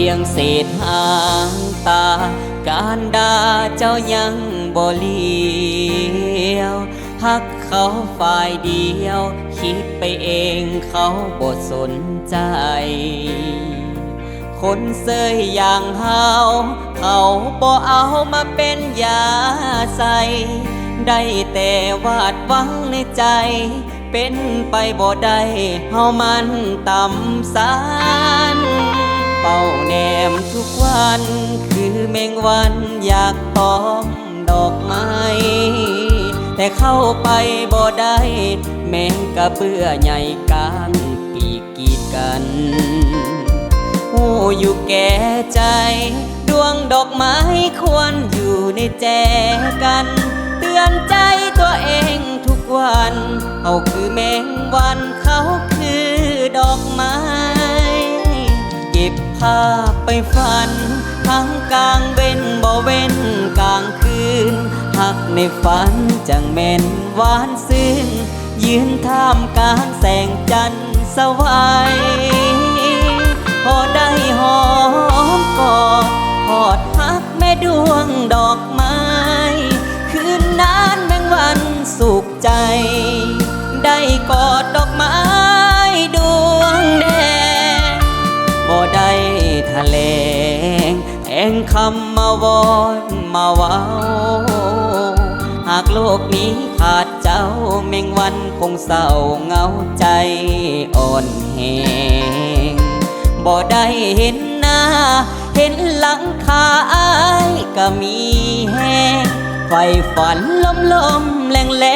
ียงเศษหางตา การดาเจ้ายังบ่เลี้ยว หักเขาฝ่ายเดียว คิดไปเองเขาบ่สนใจ คนเสยอย่างเฮาเขาบ่เอามาเป็นยาใสได้แต่วาดหวังในใจ เป็นไปบ่ได้เฮามันต่ำสาน เป่าแนมทุกวัน คือแมงวันอยากตอมดอกไม้ แต่เข้าไปบ่ได้ แมงกะเบื่อใหญ่กลางปีกกีดกันหูอยู่แก่ใจ ดวงดอกไม้ควรอยู่ในแจกัน เตือนใจตัวเองทุกวันเขาคือแมงวัน ภาพไปฝัน ทั้งกลางเว้นบ่เว้นกลางคืน หักในฝันจังแม่นหวานซึ้งยืนท่ามกลางแสงจันทร์สวายพอได้หอม คำมาวอนมาว้าหากโลกนี้ขาดเจ้าแมงวันคงเศร้าเหงาใจอ่อนแหงบ่ได้เห็นหน้า เห็นหลังคาอายก็มีแหงไฟฝันลมลมแรงแร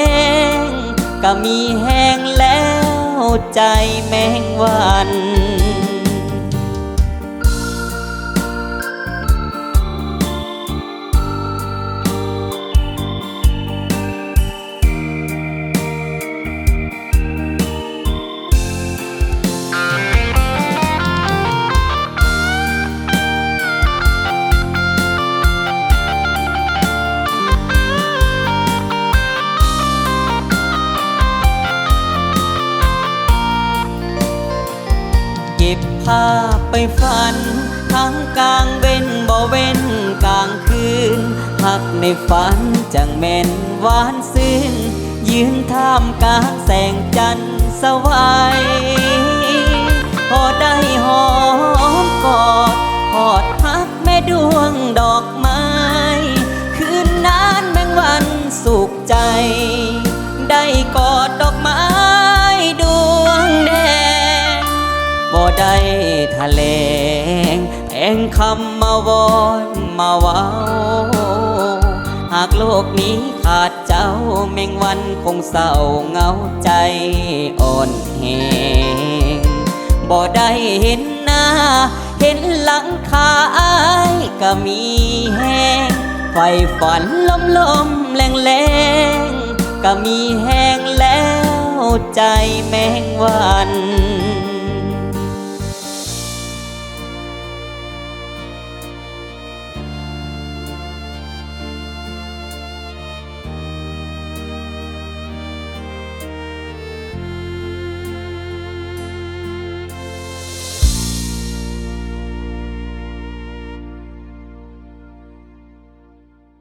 งก็มีแห้งแล้วใจแมงวันาพไปฝัน ทั้งกลางเว้นบ่เว้นกลางคืนหักในฝันจังแม่นหวานซึ้งยืนท่ามกลางแสงจันทร์สวายพอได้หอมกอดพอดพักแม่ดวงดอกไม้ คืนนั้นแมงวันสุขใจ ได้กอดดอกไม้ บ่ได้ทะเลงแห่งคำมาวอนมาเว้า หากโลกนี้ขาดเจ้าแมงวันคงเศร้าเหงาใจอ่อนแหงบ่ได้เห็นหน้า เห็นหลังคาอายก็มีแหงไฟฝันลมลมแรงแรงก็มีแห้งแล้วใจแมงวัน